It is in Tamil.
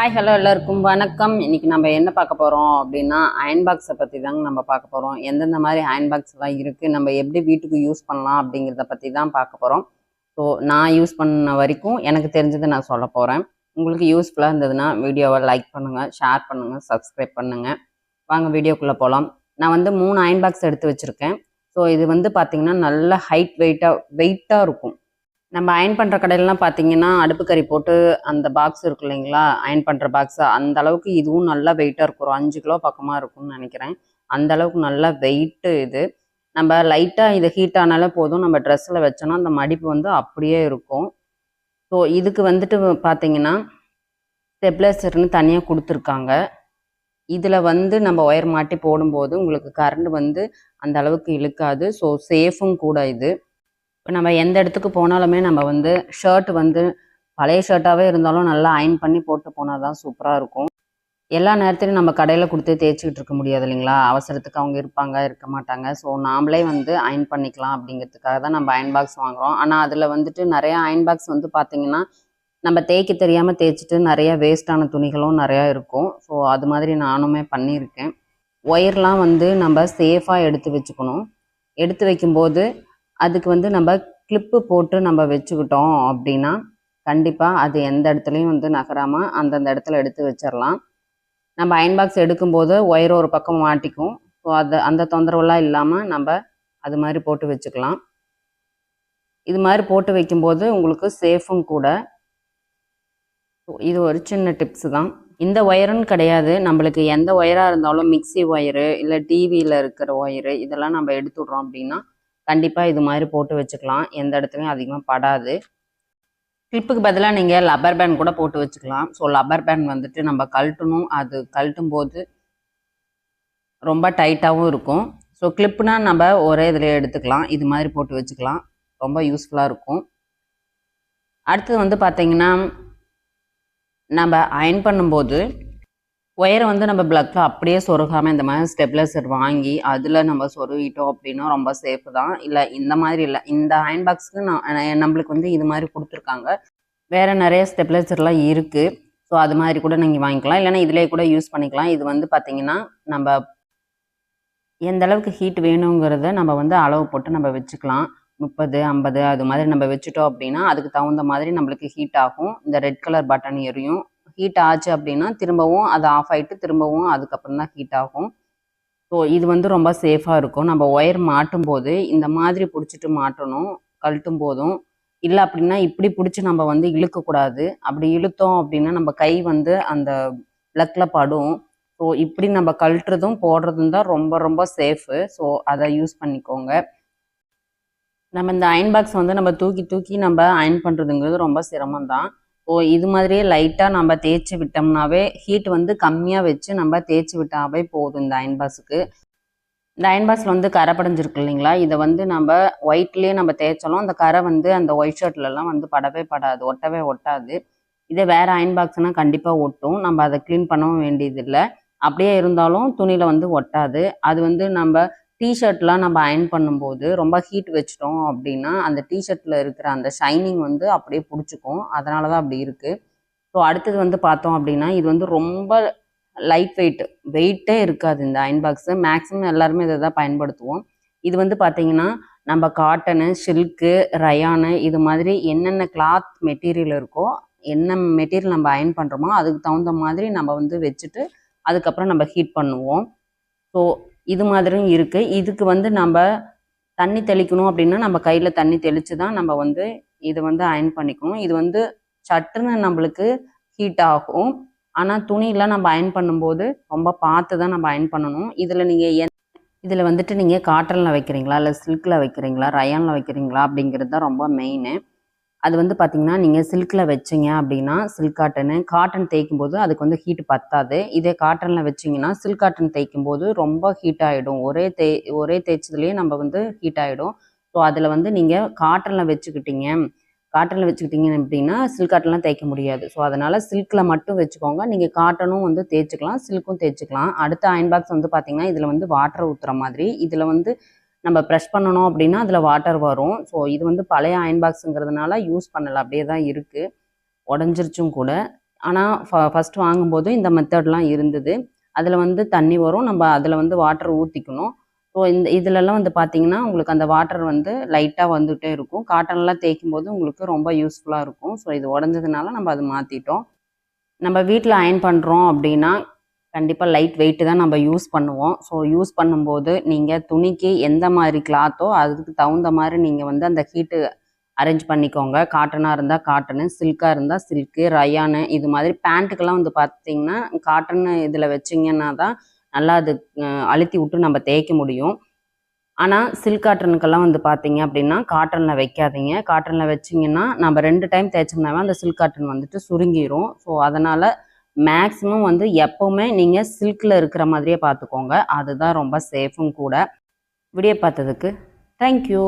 ஹாய் ஹலோ எல்லாருக்கும். வணக்கம். இன்னைக்கு நம்ம என்ன பார்க்க போகிறோம் அப்படின்னா அயன் பாக்ஸை பற்றி தாங்க நம்ம பார்க்க போகிறோம் எந்தெந்த மாதிரி அயன் பாக்ஸ் எல்லாம் இருக்குது நம்ம எப்படி வீட்டுக்கு யூஸ் பண்ணலாம் அப்படிங்கிறத பற்றி தான் பார்க்க போகிறோம் ஸோ நான் யூஸ் பண்ண வரைக்கும் எனக்கு தெரிஞ்சதை நான் சொல்ல போகிறேன் உங்களுக்கு யூஸ்ஃபுல்லாக இருந்ததுன்னா வீடியோவை லைக் பண்ணுங்கள் ஷேர் பண்ணுங்கள் சப்ஸ்கிரைப் பண்ணுங்கள் வாங்க வீடியோக்குள்ளே போகலாம் நான் வந்து மூணு அயன் பாக்ஸ் எடுத்து வச்சுருக்கேன். ஸோ இது வந்து பார்த்திங்கன்னா நல்ல ஹைட் வெயிட்டாக வெயிட்டாக இருக்கும். நம்ம அயன் பண்ணுற கடையிலலாம் பார்த்தீங்கன்னா அடுப்பு கறி போட்டு அந்த பாக்ஸ் இருக்கு இல்லைங்களா? அயன் பண்ணுற பாக்ஸு அந்த அளவுக்கு இதுவும் நல்லா வெயிட்டாக இருக்கும். ஒரு அஞ்சு கிலோ பக்கமாக இருக்கும்னு நினைக்கிறேன். அந்த அளவுக்கு நல்லா வெயிட்டு இது. நம்ம லைட்டாக இது ஹீட் ஆனாலே போதும். நம்ம ட்ரெஸ்ஸில் வச்சோன்னா அந்த மடிப்பு வந்து அப்படியே இருக்கும். ஸோ இதுக்கு வந்துட்டு பார்த்தீங்கன்னா ஸ்டெப்லைசர்னு தனியாக கொடுத்துருக்காங்க. இதில் வந்து நம்ம ஒயர் மாட்டி போடும்போது உங்களுக்கு கரண்ட் வந்து அந்த அளவுக்கு இழுக்காது. ஸோ சேஃபும் கூட இது. இப்போ நம்ம எந்த இடத்துக்கு போனாலுமே நம்ம வந்து ஷர்ட் வந்து பழைய ஷர்ட்டாகவே இருந்தாலும் நல்லா அயன் பண்ணி போட்டு போனால் தான் சூப்பராக இருக்கும். எல்லா நேரத்துலையும் நம்ம கடையில் கொடுத்து தேய்ச்சிக்கிட்டு இருக்க முடியாது இல்லைங்களா? அவசரத்துக்கு அவங்க இருப்பாங்க இருக்க மாட்டாங்க. ஸோ நாமளே வந்து அயன் பண்ணிக்கலாம் அப்படிங்கிறதுக்காக தான் நம்ம அயன் பாக்ஸ் வாங்குகிறோம் ஆனால் அதில் வந்துட்டு நிறையா அயன் பாக்ஸ் வந்து பார்த்திங்கன்னா நம்ம தேய்க்க தெரியாமல் தேய்ச்சிட்டு நிறையா வேஸ்டான துணிகளும் நிறையா இருக்கும். ஸோ அது மாதிரி நானுமே பண்ணியிருக்கேன். ஒயர்லாம் வந்து நம்ம சேஃபாக எடுத்து வச்சுக்கணும். எடுத்து வைக்கும்போது அதுக்கு வந்து நம்ம கிளிப்பு போட்டு நம்ம வச்சுக்கிட்டோம் அப்படின்னா கண்டிப்பாக அது எந்த இடத்துலையும் வந்து நகராமல் அந்தந்த இடத்துல எடுத்து வச்சிடலாம் நம்ம அயன் பாக்ஸ் எடுக்கும்போது ஒயர் ஒரு பக்கம் மாட்டிக்கும். ஸோ அது அந்த தொந்தரவுலாம் இல்லாமல் நம்ம அது மாதிரி போட்டு வச்சுக்கலாம். இது மாதிரி போட்டு வைக்கும்போது உங்களுக்கு சேஃபும் கூட. இது ஒரு சின்ன டிப்ஸு தான். இந்த ஒயருன்னு கிடையாது. நம்மளுக்கு எந்த ஒயராக இருந்தாலும் மிக்ஸி ஒயரு இல்லை டிவியில் இருக்கிற ஒயரு இதெல்லாம் நம்ம எடுத்துடுறோம் அப்படின்னா கண்டிப்பாக இது மாதிரி போட்டு வச்சுக்கலாம். எந்த இடத்துலையும் அதிகமாக படாது. கிளிப்புக்கு பதிலாக நீங்கள் லப்பர் பேண்ட் கூட போட்டு வச்சுக்கலாம். ஸோ லப்பர் பேண்ட் வந்துட்டு நம்ம கழட்டணும். அது கழட்டும் போது ரொம்ப டைட்டாகவும் இருக்கும். ஸோ கிளிப்புனா நம்ம ஒரே இதில் எடுத்துக்கலாம். இது மாதிரி போட்டு வச்சுக்கலாம். ரொம்ப யூஸ்ஃபுல்லாக இருக்கும். அடுத்தது வந்து பார்த்திங்கன்னா நம்ம அயன் பண்ணும்போது ஒயரை வந்து நம்ம பிளக்கில் அப்படியே சொருகாமல் இந்த மாதிரி ஸ்டெப்லைசர் வாங்கி அதில் நம்ம சொருகிட்டோம் அப்படின்னா ரொம்ப சேஃப் தான். இல்லை இந்த மாதிரி இல்லை. இந்த ஹேண்ட் பாக்ஸுக்கு நான் நம்மளுக்கு வந்து இது மாதிரி கொடுத்துருக்காங்க. வேறு நிறைய ஸ்டெப்லைசர்லாம் இருக்குது ஸோ அது மாதிரி கூட நீங்கள் வாங்கிக்கலாம். இல்லைன்னா இதிலே கூட யூஸ் பண்ணிக்கலாம். இது வந்து பார்த்திங்கன்னா நம்ம எந்த அளவுக்கு ஹீட் வேணுங்கிறத நம்ம வந்து அளவு போட்டு நம்ம வச்சுக்கலாம். முப்பது ஐம்பது அது மாதிரி நம்ம வச்சுட்டோம் அப்படின்னா அதுக்கு தகுந்த மாதிரி நம்மளுக்கு ஹீட் ஆகும். இந்த ரெட் கலர் பட்டன் எரியும். ஹீட் ஆச்சு அப்படின்னா திரும்பவும் அது ஆஃப் ஆகிட்டு திரும்பவும் அதுக்கப்புறம் தான் ஹீட் ஆகும். ஸோ இது வந்து ரொம்ப சேஃபாக இருக்கும். நம்ம ஒயர் மாட்டும் போது இந்த மாதிரி பிடிச்சிட்டு மாட்டணும் கழட்டும் போதும். இல்லை அப்படின்னா இப்படி பிடிச்சி நம்ம வந்து இழுக்கக்கூடாது அப்படி இழுத்தோம் அப்படின்னா நம்ம கை வந்து அந்த ப்ளக்கில் படும். ஸோ இப்படி நம்ம கழட்டுறதும் போடுறதும் தான் ரொம்ப ரொம்ப சேஃபு ஸோ அதை யூஸ் பண்ணிக்கோங்க. நம்ம இந்த அயன் பாக்ஸ் வந்து நம்ம தூக்கி தூக்கி நம்ம அயன் பண்ணுறதுங்கிறது ரொம்ப சிரமம் தான் ஸோ இது மாதிரியே லைட்டாக நம்ம தேய்ச்சி விட்டோம்னாவே ஹீட் வந்து கம்மியாக வச்சு நம்ம தேய்ச்சி விட்டாவே போதும் இந்த அயன் பாக்ஸுக்கு இந்த அயன் பாக்ஸில் வந்து கரை படைஞ்சிருக்கு இல்லைங்களா? இதை வந்து நம்ம ஒயிட்லேயே நம்ம தேய்ச்சாலும் அந்த கரை வந்து அந்த ஒயிட் ஷர்ட்லலாம் வந்து படவே படாது ஒட்டவே ஒட்டாது. இதே வேறு அயன் பாக்ஸ்னால் கண்டிப்பாக ஒட்டும். நம்ம அதை க்ளீன் பண்ணவும் வேண்டியதில்லை. அப்படியே இருந்தாலும் துணியில் வந்து ஒட்டாது. அது வந்து நம்ம டிஷர்ட்லாம் நம்ம அயன் பண்ணும்போது ரொம்ப ஹீட் வச்சிட்டோம் அப்படின்னா அந்த டிஷர்ட்டில் இருக்கிற அந்த ஷைனிங் வந்து அப்படியே பிடிச்சிக்கும். அதனால தான் அப்படி இருக்குது ஸோ அடுத்தது வந்து பார்த்தோம் அப்படின்னா இது வந்து ரொம்ப லைட் வெயிட் வெயிட்டே இருக்காது இந்த அயன் பாக்ஸு மேக்ஸிமம் எல்லாருமே இதை தான் பயன்படுத்துவோம். இது வந்து பார்த்தீங்கன்னா நம்ம காட்டனு சில்க்கு ரயானு இது மாதிரி என்னென்ன கிளாத் மெட்டீரியல் இருக்கோ என்ன மெட்டீரியல் நம்ம அயன் பண்ணுறோமோ அதுக்கு தகுந்த மாதிரி நம்ம வந்து வச்சுட்டு அதுக்கப்புறம் நம்ம ஹீட் பண்ணுவோம். ஸோ இது மாதிரியும் இருக்குது இதுக்கு வந்து நம்ம தண்ணி தெளிக்கணும் அப்படின்னா நம்ம கையில் தண்ணி தெளித்து தான் நம்ம வந்து இதை வந்து அயன் பண்ணிக்கணும். இது வந்து சட்டுன்னு நம்மளுக்கு ஹீட் ஆகும். ஆனால் துணியெலாம் நம்ம அயன் பண்ணும்போது ரொம்ப பார்த்து தான் நம்ம அயன் பண்ணணும். இதில் நீங்கள் என் இதில் வந்துட்டு நீங்கள் காட்டனில் வைக்கிறீங்களா? இல்லை சில்கில் வைக்கிறீங்களா? ரயானில் வைக்கிறீங்களா? அப்படிங்கிறது தான் ரொம்ப மெயினு அது வந்து பார்த்திங்கன்னா நீங்கள் சில்கில் வச்சிங்க அப்படின்னா சில்க் காட்டனு காட்டன் தேய்க்கும் போது அதுக்கு வந்து ஹீட் பத்தாது. இதே காட்டனில் வச்சிங்கன்னா சில்க் காட்டன் தேய்க்கும் போது ரொம்ப ஹீட் ஆகிடும் ஒரே தே ஒரே தேய்ச்சதுலேயே நம்ம வந்து ஹீட் ஆகிடும் ஸோ அதில் வந்து நீங்கள் காட்டனில் வச்சுக்கிட்டீங்க. காட்டனில் வச்சுக்கிட்டீங்க அப்படின்னா சில்க் காட்டன்லாம் தேய்க்க முடியாது. ஸோ அதனால் சில்கில் மட்டும் வச்சுக்கோங்க. நீங்கள் காட்டனும் வந்து தேய்ச்சிக்கலாம் சில்க்கும் தேய்ச்சிக்கலாம். அடுத்த அயன் பாக்ஸ் வந்து பார்த்திங்கன்னா இதில் வந்து வாட்டர் ஊற்றுற மாதிரி. இதில் வந்து நம்ம ப்ரெஷ் பண்ணணும் அப்படின்னா அதில் வாட்டர் வரும். ஸோ இது வந்து பழைய அயன் பாக்ஸுங்கிறதுனால யூஸ் பண்ணலை. அப்படியே தான் இருக்குது உடஞ்சிருச்சும் கூட. ஆனால் ஃப ஃபஸ்ட்டு வாங்கும்போது இந்த மெத்தட்லாம் இருந்தது. அதில் வந்து தண்ணி வரும். நம்ம அதில் வந்து வாட்டர் ஊற்றிக்கணும் ஸோ இந்த இதிலெல்லாம் வந்து பார்த்தீங்கன்னா உங்களுக்கு அந்த வாட்டர் வந்து லைட்டாக வந்துகிட்டே இருக்கும். காட்டன்லாம் தேய்க்கும் போது உங்களுக்கு ரொம்ப யூஸ்ஃபுல்லாக இருக்கும். ஸோ இது உடஞ்சதுனால நம்ம அது மாற்றிட்டோம் நம்ம வீட்டில் அயன் பண்ணுறோம் அப்படின்னா கண்டிப்பாக லைட் வெயிட்டு தான் நம்ம யூஸ் பண்ணுவோம். ஸோ யூஸ் பண்ணும்போது நீங்கள் துணிக்கு எந்த மாதிரி கிளாத்தோ அதுக்கு தகுந்த மாதிரி நீங்கள் வந்து அந்த ஹீட்டு அரேஞ்ச் பண்ணிக்கோங்க. காட்டனாக இருந்தால் காட்டனு சில்காக இருந்தால் சில்க்கு ரயானு இது மாதிரி பேண்ட்டுக்கெல்லாம் வந்து பார்த்தீங்கன்னா காட்டன் இதில் வச்சிங்கன்னா தான் நல்லா அது அழுத்தி விட்டு நம்ம தேய்க்க முடியும். ஆனால் சில்க் காட்டனுக்கெல்லாம் வந்து பார்த்தீங்க அப்படின்னா காட்டனில் வைக்காதீங்க. காட்டனில் வச்சிங்கன்னா நம்ம ரெண்டு டைம் தேய்ச்சோம்னாவே அந்த சில்க் காட்டன் வந்துட்டு சுருங்கிரும். ஸோ அதனால் மேக்ஸிமம் வந்து எப்போவுமே நீங்கள் சில்கில் இருக்கிற மாதிரியே பார்த்துக்கோங்க அதுதான் ரொம்ப சேஃபும் கூட. வீடியோ பார்த்ததுக்கு தேங்க்யூ